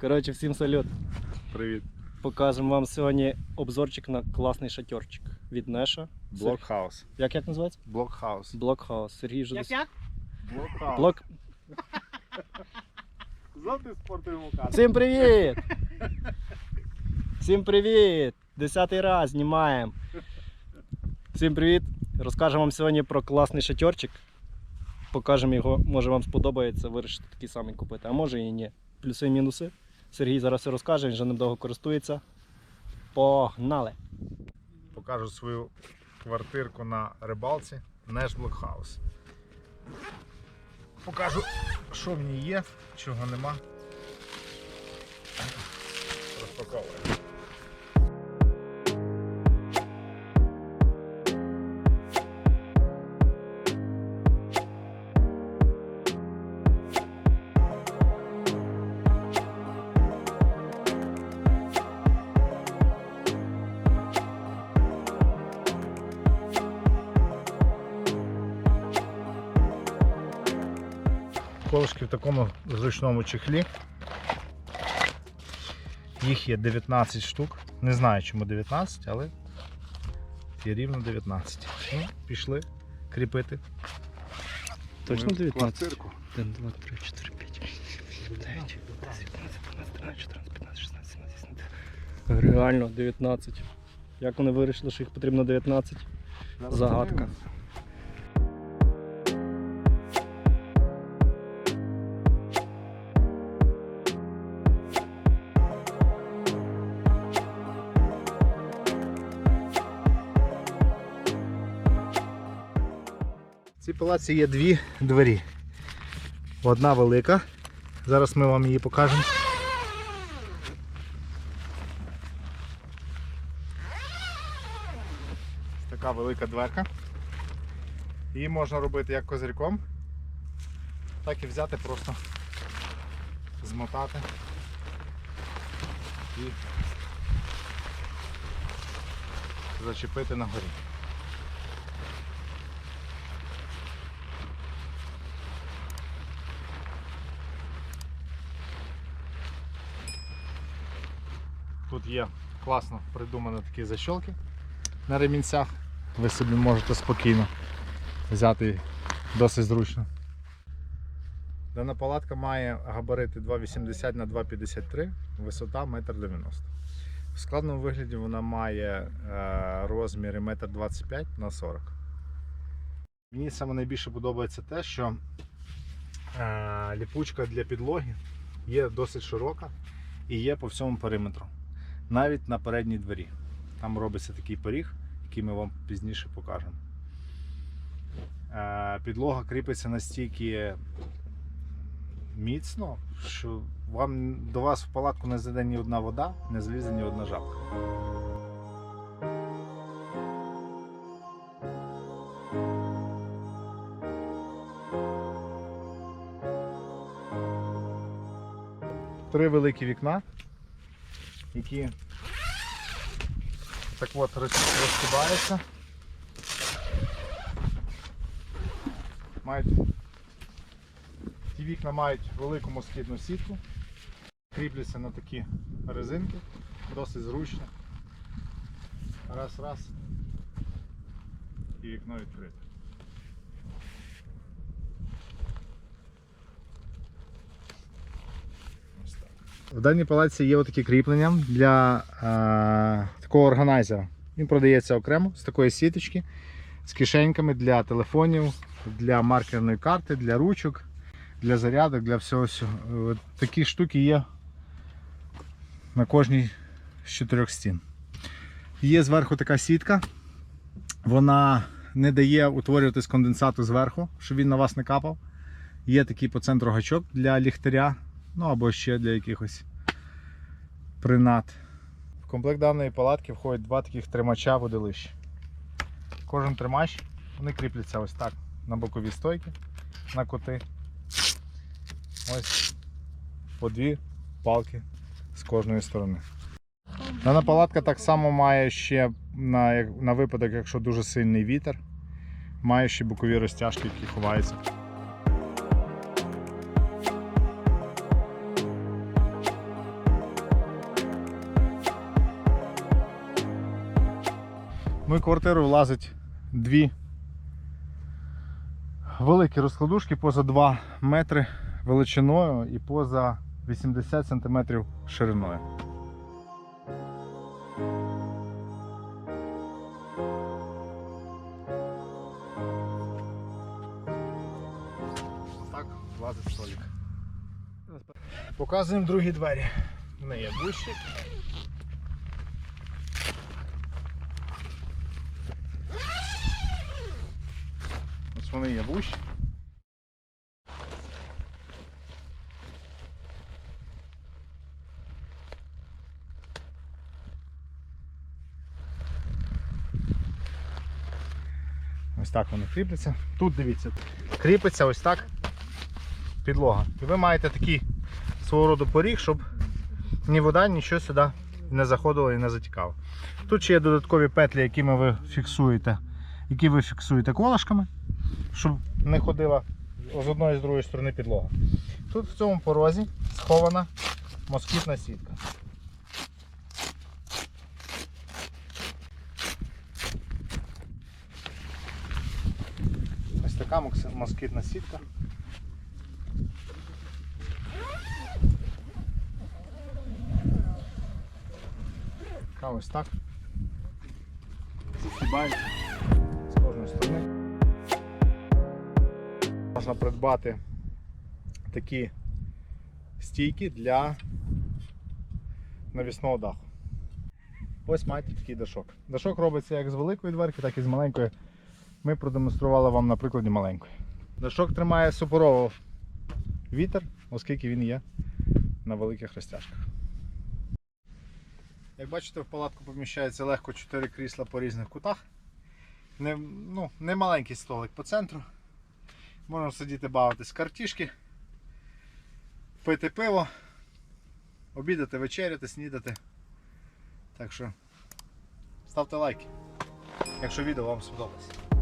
Коротше, всім салют. Привіт. Покажемо вам сьогодні обзорчик на класний шатьорчик від Неша. Блокхаус. Як як називається? Блокхаус. Блокхаус. Сергій вже Як дос-? Блокхаус. Блок. Ти спортивному кадрі. Всім привіт! Всім привіт! Десятий раз знімаємо. Всім привіт! Розкажемо вам сьогодні про класний шатьорчик. Покажемо його, може вам сподобається вирішити такий самий купити, а може і ні. Плюси і мінуси. Сергій зараз все розкаже, він вже недовго користується. Погнали! Покажу свою квартирку на рибалці. Неш Блокхаус. Покажу, що в ній є, чого нема. Розпаковуємо. Колишки в такому зручному чехлі. Їх є 19 штук. Не знаю чому 19, але є рівно 19. Ну, пішли кріпити. Точно 19? 1, 2, 3, 4, 5, 9, 10, 11, 12, 13, 14, 15, 16, 17, 18. Реально 19. Як вони вирішили, що їх потрібно 19? Загадка. Цій палаці є дві двері. Одна велика. Зараз ми вам її покажемо. Така велика дверка. Її можна робити як козирьком, так і взяти просто змотати і зачепити на горі. Тут є класно придумані такі защолки на ремінцях. Ви собі можете спокійно взяти досить зручно. Дана палатка має габарити 2,80 на 2,53, висота 1,90 м. В складному вигляді вона має е, розміри 1,25 м на 40 Мені саме найбільше подобається те, що е, ліпучка для підлоги є досить широка і є по всьому периметру. Навіть на передній двері. Там робиться такий поріг, який ми вам пізніше покажемо. Е, Підлога кріпиться настільки міцно, що вам до вас в палатку не зайде ні одна вода, не злізе ні одна жабка. Три великі вікна, які так от роз- розкидаються. Мають, ті вікна мають велику москітну сітку, кріпляться на такі резинки, досить зручно. Раз, раз. І вікно відкрите. В даній палаці є отакі кріплення для е, такого органайзера. Він продається окремо з такої сіточки, з кишеньками для телефонів, для маркерної карти, для ручок, для зарядок, для всього. всього. Такі штуки є на кожній з чотирьох стін. Є зверху така сітка. Вона не дає утворюватись конденсату зверху, щоб він на вас не капав. Є такий по центру гачок для ліхтаря, ну або ще для якихось принад. В комплект даної палатки входять два таких тримача водилища. Кожен тримач вони кріпляться ось так на бокові стойки, на коти. Ось по дві палки з кожної сторони. Дана палатка так само має ще на, на випадок, якщо дуже сильний вітер, має ще бокові розтяжки, які ховаються. Мою квартиру влазить дві великі розкладушки поза 2 метри величиною і поза 80 см шириною. Так влазить столик. Показуємо другі двері. Вони є вищі. Вони є вущі. Ось так вони кріпляться. Тут дивіться, кріпиться ось так підлога. І ви маєте такий свого роду поріг, щоб ні вода, нічого сюди не заходило і не затікало. Тут ще є додаткові петлі, якими ви фіксуєте, які ви фіксуєте колышками, щоб не ходила з одної і з другої сторони підлога. Тут в цьому порозі схована москітна сітка. Ось така москітна сітка. Така ось так. Засібається Можна придбати такі стійки для навісного даху. Ось маєте такий дашок. Дашок робиться як з великої дверки, так і з маленької. Ми продемонстрували вам на прикладі маленької. Дашок тримає супорово вітер, оскільки він є на великих розтяжках. Як бачите, в палатку поміщається легко 4 крісла по різних кутах. Не, ну, не маленький столик по центру. Можна сидіти бавитись картішки, пити пиво, обідати, вечеряти, снідати. Так що ставте лайки, якщо відео вам сподобалось.